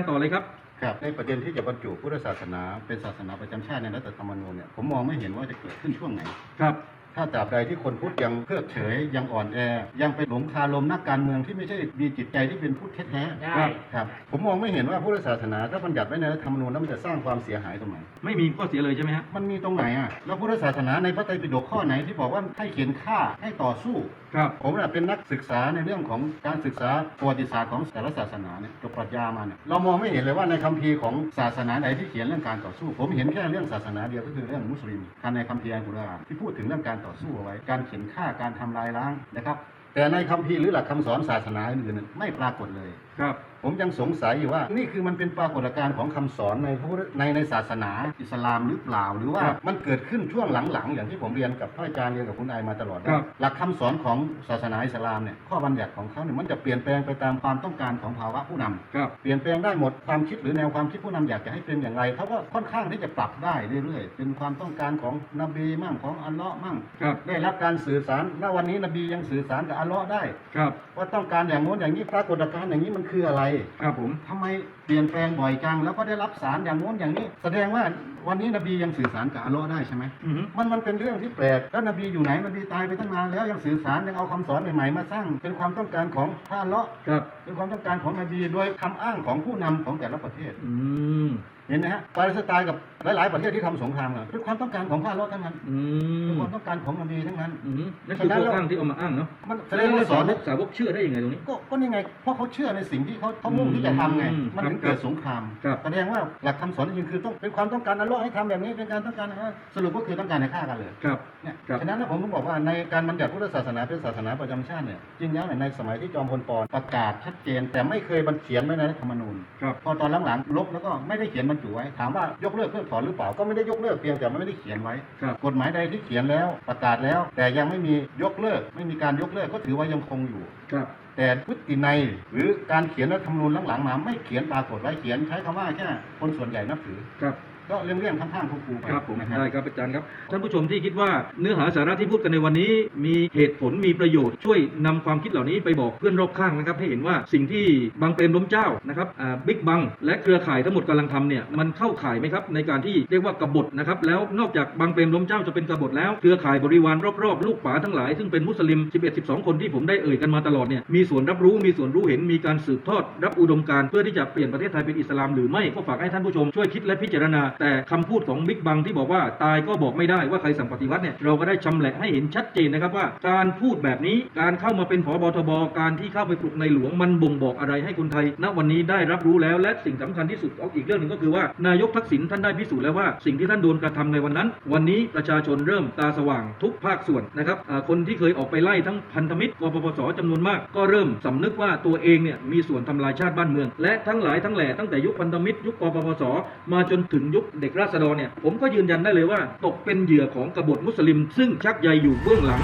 ารย์ต่อเลยครับ ครับในประเด็นที่จะบรรจุพุทธศาสนาเป็นศาสนาประจำชาติในรัฐธรรมนูญเนี่ยผมมองไม่เห็นว่าจะเกิดขึ้นช่วงไหน ครับ ถ้าตราบใดที่คนพุทธยังเพิกเฉยยังอ่อนแอ ยังไปหลงคาลมนักการเมืองที่ไม่ใช่มีจิตใจที่เป็นพุทธแท้ๆได้ครับ ผมมองไม่เห็นว่าพุทธศาสนาถ้าบัญญัติไว้ในรัฐธรรมนูญแล้วมันจะสร้างความเสียหายตรงไหนไม่มีข้อเสียเลยใช่ไหมฮะมันมีตรงไหนอะแล้วพุทธศาสนาในพระไตรปิฎกข้อไหนที่บอกว่าให้เขียนฆ่าให้ต่อสู้ครับผมน่ะเป็นนักศึกษาในเรื่องของการศึกษาประวัติศาสตร์ของแต่ละศาสนาเนี่ยจบปรัชญามาเนี่ยเรามองไม่เห็นเลยว่าในคัมภีร์ของศาสนาไหนที่เขียนเรื่องการต่อสู้ ผมเห็นแค่เรื่องศาสนาเดียวก็คือเรื่องมุสลิมท่านในคัมภีร์อัลกุรอานที่พูดถึงเรื่องการต่อสู้เอาไว้ การเขียนฆ่าการทำลายล้างนะครับ แต่ในคัมภีร์หรือหลักคำสอนศาสนาอื่นๆไม่ปรากฏเลย ครับ ผมยังสงสัยอยู่ว่า นี่คือมันเป็นปรากฏการณ์ของคำสอนในพระพุทธในในศาสนาอิสลามหรือเปล่า หรือว่าครับมันเกิดขึ้นช่วงหลังๆ อย่างที่ผมเรียนกับพระอาจารย์เรียนกับคุณนายมาตลอดครัว่าบหลักคำสอนของศาสนาอิสลามเนี่ยข้อบัญญัติของเขาเนี่ยมันจะเปลี่ยนแปลงไปตามความต้องการของภาวะผู้นำ ครับ เปลี่ยนแปลงได้หมดความคิดหรือแนวความคิดผู้นำอยากจะให้เป็นอย่างไรเขาก็ค่อนข้างที่จะปรับได้เรื่อยๆ เป็นความต้องการของนบีมั่งของอัลเลาะห์มั่ง ครับ ได้รับการสื่อสารณวันนี้นบียังสื่อสารกับอัลเลาะห์ได้ ครับ ว่าต้องการอย่างโน้นอย่างนี้ปรากฏการณ์อย่างนี้มันคืออะไรครับผมทำไมเปลี่ยนแปลงบ่อยจัง แล้วก็ได้รับสารอย่างโน้นอย่างนี้ แสดงว่าวันนี้นบียังสื่อสารกับอัลเลาะห์ได้ใช่ไหมอือฮึมันมันเป็นเรื่องที่แปลกแล้วนบีอยู่ไหนนบีตายไปตั้งนานแล้วยังสื่อสารยังเอาคำสอนใหม่ๆมาสร้าง เป็นความต้องการของพระอัลเลาะห์ครับเป็นความต้องการของนบีโดยคำอ้างของผู้นำของแต่ละประเทศ อืม เห็นไหมฮะปาเลสไตน์กับหลาย ๆ ประเทศที่ทำสงครามกันเป็นความต้องการของพระอัลเลาะห์ทั้งนั้นอืเป็นมความต้องการของนบีทั้งนั้น อืมนั่นคือข้ออ้างที่เอามาอ้างเนาะมันแสแสดดงงว่าว่าสสาอนวกสาวกเชื่อได้ยังไงตรงนี้ ก็ก็นี่ไง เพราะเขาเชื่อในสิ่งที่เขาเขามุ่งที่จะทำไง อืมมันถึงครับเกิดสงครามครับ แสดงว่าหลักคำสอนจริงๆคือต้องเป็นความต้องการอัลเลาะห์ให้ทำแบบนี้เป็นการต้องการเออสรุปก็คือต้องการให้ฆ่ากันเลย ครับ เนี่ยครับ ฉะนั้นนะผมต้องบอกว่าในการบัญญัติพุทธศาสนาเป็นศาสนาประจำชาติเนี่ยจริงแล้วเนี่ยในสมัยที่จอมพลปประกาศชัดเจน แต่ไม่เคยบันเขียนไว้ในรัฐธรรมนูญ ครับ พอตอนหลังๆลบแล้วก็ไม่ได้เขียนบรรจุไว้ ถามว่ายกเลิกเพิกถอนหรือเปล่าก็ไม่ได้ยกเลิกเพียงแต่ไม่ได้เขียนไว้ ครับ กฎหมายใดที่เขียนแล้วประกาศแล้ว แต่ยังไม่มียกเลิก ไม่มีการยกเลิกก็ถือว่ายังคงอยู่ ครับ แต่พฤตินัยหรือการเขียนรัฐธรรมนูญหลังๆมาไม่เขียนปรากฏไว้เขียนใช้คำว่าแค่คนส่วนใหญ่นับถือ ครับ ก็เลี่ยงๆข้างๆคูๆไปครับผมนะครับได้ครับอาจารย์ครับท่านผู้ชมที่คิดว่าเนื้อหาสาระที่พูดกันในวันนี้ มีเหตุผลมีประโยชน์ช่วยนำความคิดเหล่านี้ไปบอกเพื่อนรอบข้างนะครับ ให้เห็นว่าสิ่งที่บางเปรมล้มเจ้านะครับบิ๊กบังและเครือข่ายทั้งหมดกำลังทำเนี่ยมันเข้าข่ายไหมครับในการที่เรียกว่ากบฏนะครับแล้วนอกจากบางเปรมล้มเจ้าจะเป็นกบฏแล้ว เครือข่ายบริวารรอบๆลูกป๋าทั้งหลายซึ่งเป็นมุสลิม 11 12 คนที่ผมได้เอ่ยกันมาตลอดเนี่ยมีส่วนรับรู้มีส่วนรู้เห็นมีการสืบทอดรับอุดมการณ์เพื่อที่จะเปลี่ยนประเทศไทยเป็นอิสลามหรือไม่ก็ฝากให้ท่านผู้ชมช่วยคิดและพิจารณาแต่คำพูดของบิ๊กบังที่บอกว่าตายก็บอกไม่ได้ว่าใครสั่งปฏิวัติเนี่ยเราก็ได้ชำแหละให้เห็นชัดเจนนะครับว่า การพูดแบบนี้การเข้ามาเป็นผบทบการที่เข้าไปปลุกในหลวงมันบ่งบอกอะไรให้คนไทย ณวันนี้ได้รับรู้แล้วและสิ่งสำคัญที่สุดอีกเรื่องหนึ่งก็คือว่านายกทักษิณท่านได้พิสูจน์แล้วว่าสิ่งที่ท่านโดนกระทำในวันนั้น วันนี้ประชาชนเริ่มตาสว่างทุกภาคส่วนนะครับคนที่เคยออกไปไล่ทั้งพันธมิตรกปปสจำนวนมาก ก็เริ่มสำนึกว่าตัวเองเนี่ยมีส่วนทำลายชาติบ้านเมือง และทั้งหลายทั้งแหล่ตั้งแต่ยุคพันธมิตรยุคกปปสมาจนถึงยุคเด็กราษฎรเนี่ยผมก็ยืนยันได้เลยว่า ตกเป็นเหยื่อของกบฏมุสลิม ซึ่งชักใยอยู่เบื้องหลัง